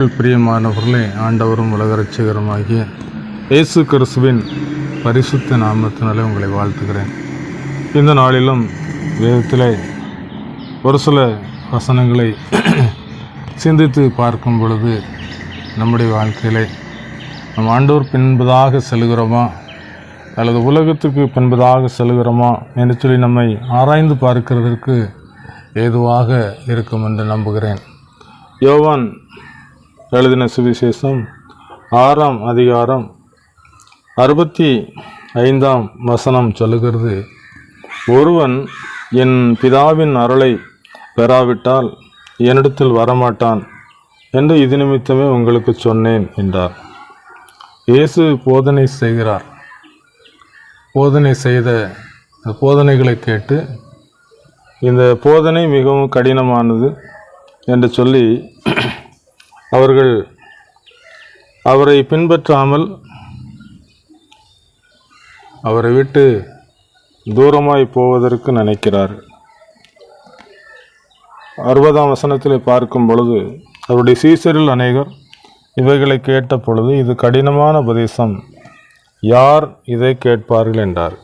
பிரியமானவர்களே ஆண்டவரும் உலக ரட்சகருமாகிய இயேசு கிறிஸ்துவின் பரிசுத்த நாமத்தினாலே உங்களை வாழ்த்துகிறேன். இந்த நாளிலும் வேதத்தில் ஒரு சில வசனங்களை சிந்தித்து பார்க்கும் பொழுது நம்முடைய வாழ்க்கையிலே நம் ஆண்டவர் பின்பதாக செல்கிறோமா? அல்லது உலகத்துக்கு பின்பதாக செல்கிறோமா? என்று சொல்லி நம்மை ஆராய்ந்து பார்க்கிறதற்கு ஏதுவாக இருக்கும் என்று நம்புகிறேன். யோவான் எழுதின சுவிசேஷம் ஆறாம் அதிகாரம் அறுபத்தி ஐந்தாம் வசனம் சொல்லுகிறது. ஒருவன் என் பிதாவின் அருளை பெறாவிட்டால் என்னிடத்தில் வரமாட்டான் என்று இது நிமித்தமே உங்களுக்கு சொன்னேன் என்றார். இயேசு போதனை செய்கிறார். போதனை செய்த போதனைகளை கேட்டு இந்த போதனை மிகவும் கடினமானது என்று சொல்லி அவர்கள் அவரை பின்பற்றாமல் அவரை விட்டு தூரமாய் போவதற்கு நினைக்கிறார் அறுபதாம் வசனத்தில் பார்க்கும் பொழுது அவருடைய சீசரில் அநேகர் இவைகளை கேட்ட பொழுது இது கடினமான உபதேசம். யார் இதை கேட்பார்கள் என்றார்.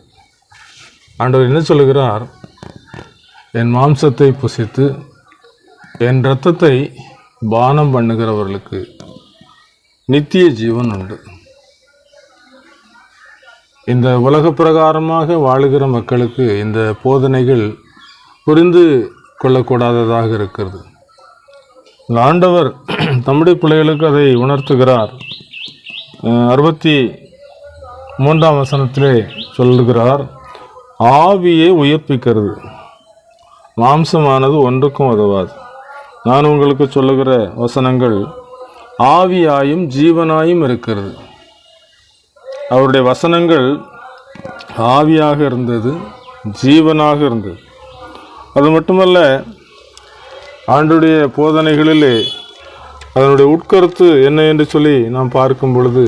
ஆண்டவர் என்ன சொல்கிறார் என் மாம்சத்தை புசித்து என் இரத்தத்தை பானம் பண்ணுகிறவர்களுக்கு நித்திய ஜீவன் உண்டு. இந்த உலக பிரகாரமாக வாழுகிற மக்களுக்கு இந்த போதனைகள் புரிந்து கொள்ளக்கூடாததாக இருக்கிறது. ஆண்டவர் தம்முடைய பிள்ளைகளுக்கு அதை உணர்த்துகிறார். அஹ் அறுபத்தி மூன்றாம் வசனத்திலே சொல்லுகிறார் ஆவியை உயர்ப்பிக்கிறது மாம்சமானது ஒன்றுக்கும் உதவாது. நான் உங்களுக்கு சொல்லுகிற வசனங்கள் ஆவியாயும் ஜீவனாயும் இருக்கிறது. அவருடைய வசனங்கள் ஆவியாக இருந்தது ஜீவனாக இருந்தது. அது மட்டுமல்ல ஆண்டுடைய போதனைகளிலே அதனுடைய உட்கருத்து என்ன என்று சொல்லி நாம் பார்க்கும் பொழுது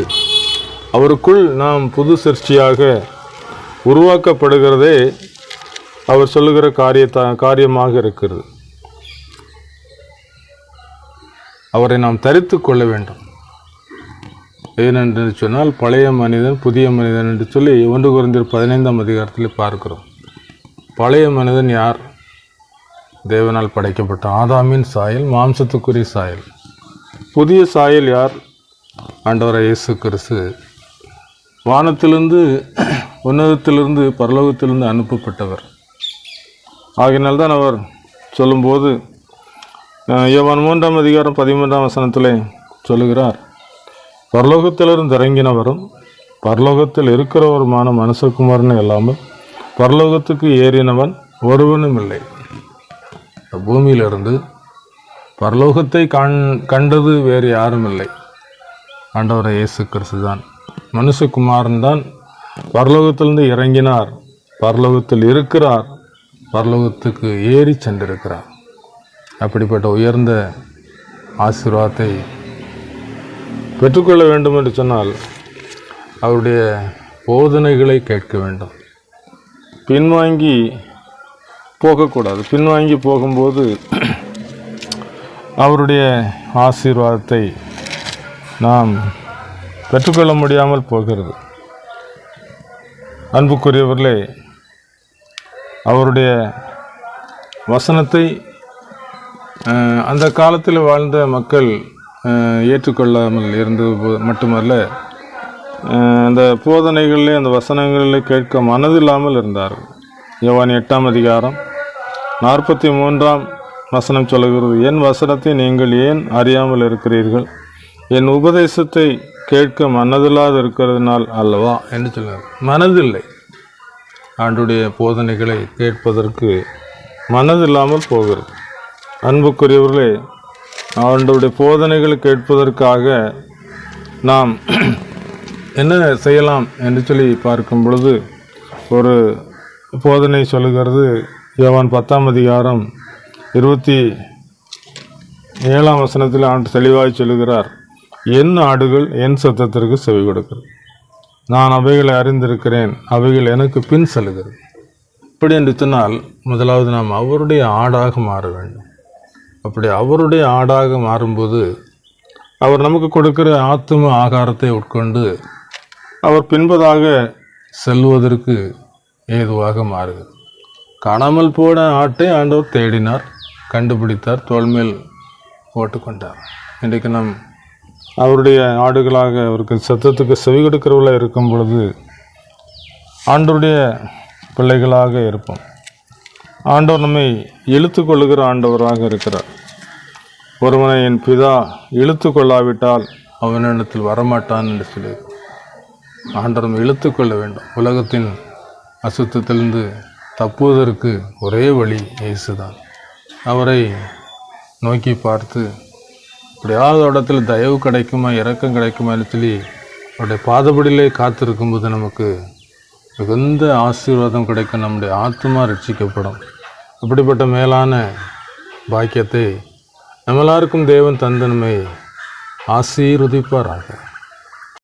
அவருக்குள் நாம் புது சிருஷ்டியாக உருவாக்கப்படுகிறதே அவர் சொல்லுகிற காரியத்தா காரியமாக இருக்கிறது. அவரை நாம் தரித்து கொள்ள வேண்டும். ஏனென்று சொன்னால் பழைய மனிதன் புதிய மனிதன் என்று சொல்லி ஒன்று குறைந்தர் பதினைந்தாம் அதிகாரத்தில் பார்க்கிறோம். பழைய மனிதன் யார்? தேவனால் படைக்கப்பட்ட ஆதாமின் சாயல் மாம்சத்துக்குரிய சாயல். புதிய சாயல் யார்? ஆண்டவரை இயேசு கிறிஸ்து. வானத்திலிருந்து உன்னதத்திலிருந்து பரலோகத்திலிருந்து அனுப்பப்பட்டவர். ஆகினால்தான் அவர் சொல்லும்போது யோவான் மூன்றாம் அதிகாரம் பதிமூன்றாம் வசனத்திலே சொல்லுகிறார் பரலோகத்திலிருந்து இறங்கினவரும் பரலோகத்தில் இருக்கிறவருமான மனுஷகுமாரன் இல்லாமல் பரலோகத்துக்கு ஏறினவன் ஒருவனும் இல்லை. பூமியிலிருந்து பரலோகத்தை கண் கண்டது வேறு யாரும் இல்லை. ஆண்டவரை இயேசு கிறிஸ்து தான். மனுஷகுமாரன் தான் பரலோகத்திலிருந்து இறங்கினார் பரலோகத்தில் இருக்கிறார் பரலோகத்துக்கு ஏறி சென்றிருக்கிறார். அப்படிப்பட்ட உயர்ந்த ஆசீர்வாதத்தை பெற்றுக்கொள்ள வேண்டும் என்று சொன்னால் அவருடைய போதனைகளை கேட்க வேண்டும். பின்வாங்கி போகக்கூடாது. பின்வாங்கி போகும்போது அவருடைய ஆசீர்வாதத்தை நாம் பெற்றுக்கொள்ள முடியாமல் போகிறது. அன்புக்குரியவர்களே அவருடைய வசனத்தை அந்த காலத்தில் வாழ்ந்த மக்கள் ஏற்றுக்கொள்ளாமல் இருந்தது மட்டுமல்ல அந்த போதனைகளிலே அந்த வசனங்களிலே கேட்க மனதில்லாமல் இருந்தார்கள். யோவான் எட்டாம் அதிகாரம் நாற்பத்தி மூன்றாம் வசனம் சொல்லுகிறது என் வசனத்தை நீங்கள் ஏன் அறியாமல் இருக்கிறீர்கள்? என் உபதேசத்தை கேட்க மனதில்லாது இருக்கிறதுனால் அல்லவா? என்று சொல்லுவார் மனதில்லை. ஆண்டுடைய போதனைகளை கேட்பதற்கு மனதில்லாமல் போகிறது. அன்புக்குரியவர்களே ஆண்டவருடைய போதனைகளை கேட்பதற்காக நாம் என்ன செய்யலாம் என்று சொல்லி பார்க்கும் பொழுது ஒரு போதனை சொல்லுகிறது. யோவான் பத்தாம் அதிகாரம் இருபத்தி ஏழாம் வசனத்தில் ஆண்டு தெளிவாய் சொல்லுகிறார் என் ஆடுகள் என் சத்தத்திற்கு செவி கொடுக்கிறது நான் அவைகளை அறிந்திருக்கிறேன் அவைகள் எனக்கு பின் செல்கிறது. இப்படி என்று சொன்னால் முதலாவது நாம் அவருடைய ஆடாக மாற வேண்டும். அப்படி அவருடைய ஆடாக மாறும்போது அவர் நமக்கு கொடுக்கிற ஆத்தும ஆகாரத்தை உட்கொண்டு அவர் பின்பதாக செல்வதற்கு ஏதுவாக மாறுகிறது காணாமல் போன ஆட்டை ஆண்டவர் தேடினார் கண்டுபிடித்தார் தோல்மேல் போட்டுக்கொண்டார் இன்றைக்கு நம் அவருடைய ஆடுகளாக அவருக்கு சத்தத்துக்கு செவி கொடுக்கிறவர்களாக இருக்கும் பொழுது ஆண்டருடைய பிள்ளைகளாக இருப்போம். ஆண்டவர் நம்மை இழுத்து கொள்ளுகிற ஆண்டவராக இருக்கிறார். ஒருவனை என் பிதா இழுத்து கொள்ளாவிட்டால் அவனிடத்தில் வரமாட்டான் என்று சொல்லி ஆண்டவர் நம்மை இழுத்து கொள்ள வேண்டும். உலகத்தின் அசுத்தத்திலிருந்து தப்புவதற்கு ஒரே வழி இயேசுதான். அவரை நோக்கி பார்த்து இப்படியாவது இடத்துல தயவு கிடைக்குமா இரக்கம் கிடைக்குமான்னு சொல்லி அவருடைய பாதபடியிலே காத்திருக்கும்போது நமக்கு மிகுந்த ஆசீர்வாதம் கிடைக்கும் நம்முடைய ஆத்மா ரட்சிக்கப்படும். இப்படிப்பட்ட மேலான பாக்கியத்தை நம்ம எல்லாருக்கும் தேவன் தந்தன்மை ஆசீர்வதிப்பாராக.